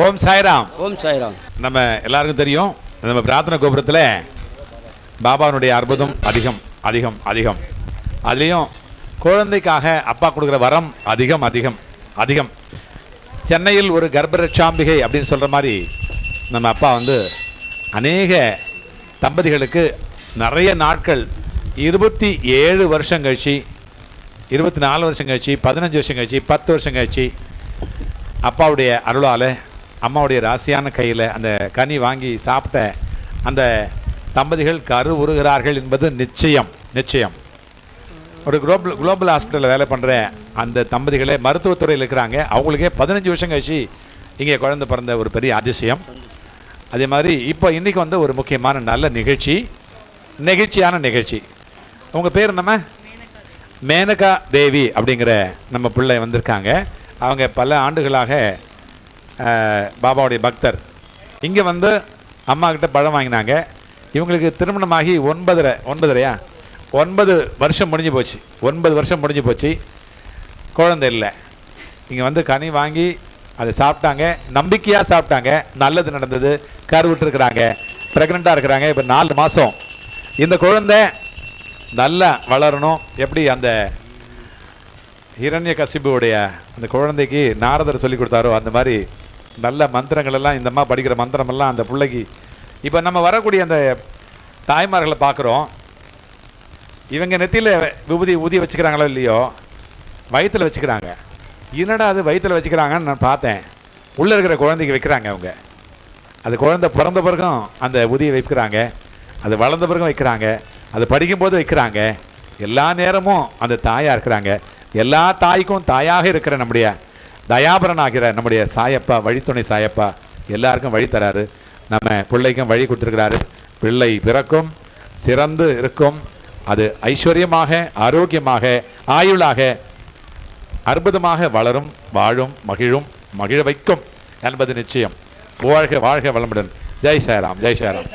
ஓம் சாய்ராம். ஓம் சாய்ராம். நம்ம எல்லாருக்கும் தெரியும் நம்ம பிரார்த்தனை கோபுரத்தில் பாபாவினுடைய அற்புதம் அதிகம் அதிகம் அதிகம். அதுலேயும் குழந்தைக்காக அப்பா கொடுக்குற வரம் அதிகம் அதிகம் அதிகம். சென்னையில் ஒரு கர்ப்பரட்சாம்பிகை அப்படின்னு சொல்கிற மாதிரி நம்ம அப்பா வந்து அநேக தம்பதிகளுக்கு நிறைய நாட்கள் இருபத்தி ஏழு வருஷம் கழிச்சு இருபத்தி நாலு வருஷம் கழிச்சு பதினஞ்சு வருஷம் கழிச்சு பத்து வருஷம் கழிச்சு அப்பாவுடைய அருளால் அம்மாவுடைய ராசியான கையில் அந்த கனி வாங்கி சாப்பிட்ட அந்த தம்பதிகள் கரு உருகிறார்கள் என்பது நிச்சயம் நிச்சயம். ஒரு குளோபல் குளோபல் ஹாஸ்பிட்டலில் வேலை பண்ணுற அந்த தம்பதிகளே மருத்துவத்துறையில் இருக்கிறாங்க. அவங்களுக்கே பதினஞ்சு வருஷம் கழிச்சு இங்கே குழந்தை பிறந்த ஒரு பெரிய அதிசயம். அதே மாதிரி இப்போ இன்றைக்கி வந்து ஒரு முக்கியமான நல்ல நிகழ்ச்சி நெகிழ்ச்சியான நிகழ்ச்சி. உங்கள் பேர் நம்ம மேனகா தேவி அப்படிங்கிற நம்ம பிள்ளை வந்திருக்காங்க. அவங்க பல ஆண்டுகளாக பாபாவுடைய பக்தர். இங்கே வந்து அம்மா கிட்ட பழம் வாங்கினாங்க. இவங்களுக்கு திருமணமாகி ஒன்பதரை ஒன்பதரையா? ஒன்பது வருஷம் முடிஞ்சு போச்சு. ஒன்பது வருஷம் முடிஞ்சு போச்சு. குழந்தை இல்லை. இங்கே வந்து கனி வாங்கி அதை சாப்பிட்டாங்க. நம்பிக்கையாக சாப்பிட்டாங்க. நல்லது நடந்தது. கருவிட்டுருக்குறாங்க ப்ரெக்னெண்ட்டாக இருக்கிறாங்க. இப்போ நாலு மாதம் இந்த குழந்தை நல்லா வளரணும். எப்படி அந்த ஹிரண்ய கசிபுடைய அந்த குழந்தைக்கு நாரதர் சொல்லி கொடுத்தாரோ அந்த மாதிரி நல்ல மந்திரங்கள் எல்லாம் இந்த அம்மா படிக்கிற மந்திரமெல்லாம் அந்த பிள்ளைக்கு. இப்போ நம்ம வரக்கூடிய அந்த தாய்மார்களை பார்க்குறோம். இவங்க நெத்தியில் விபூதி ஊதி வச்சுக்கிறாங்களோ இல்லையோ? வயிற்றில் வச்சுக்கிறாங்க. என்னடா அது வயிற்றில் வச்சுக்கிறாங்கன்னு நான் பார்த்தேன். உள்ளே இருக்கிற குழந்தைக்கு வைக்கிறாங்க அவங்க. அது குழந்தை பிறந்த பிறகும் அந்த உதியை வைக்கிறாங்க. அது வளர்ந்த பிறகும் வைக்கிறாங்க. அது படிக்கும்போது வைக்கிறாங்க. எல்லா நேரமும் அந்த தாயாக இருக்கிறாங்க. எல்லா தாய்க்கும் தாயாக இருக்கிற நம்முடைய தயாபரன் ஆகிற நம்முடைய சாயப்பா வழித்துணை சாயப்பா எல்லாருக்கும் வழி தராரு. நம்ம பிள்ளைக்கும் வழி கொடுத்துருக்கிறாரு. பிள்ளை பிறக்கும் சிறந்து இருக்கும். அது ஐஸ்வர்யமாக ஆரோக்கியமாக ஆயுளாக அற்புதமாக வளரும் வாழும் மகிழும் மகிழ வைக்கும் என்பது நிச்சயம். வாழ்க வாழ்க வளமுடன். ஜெய் சாராம் ஜெய் சாராம்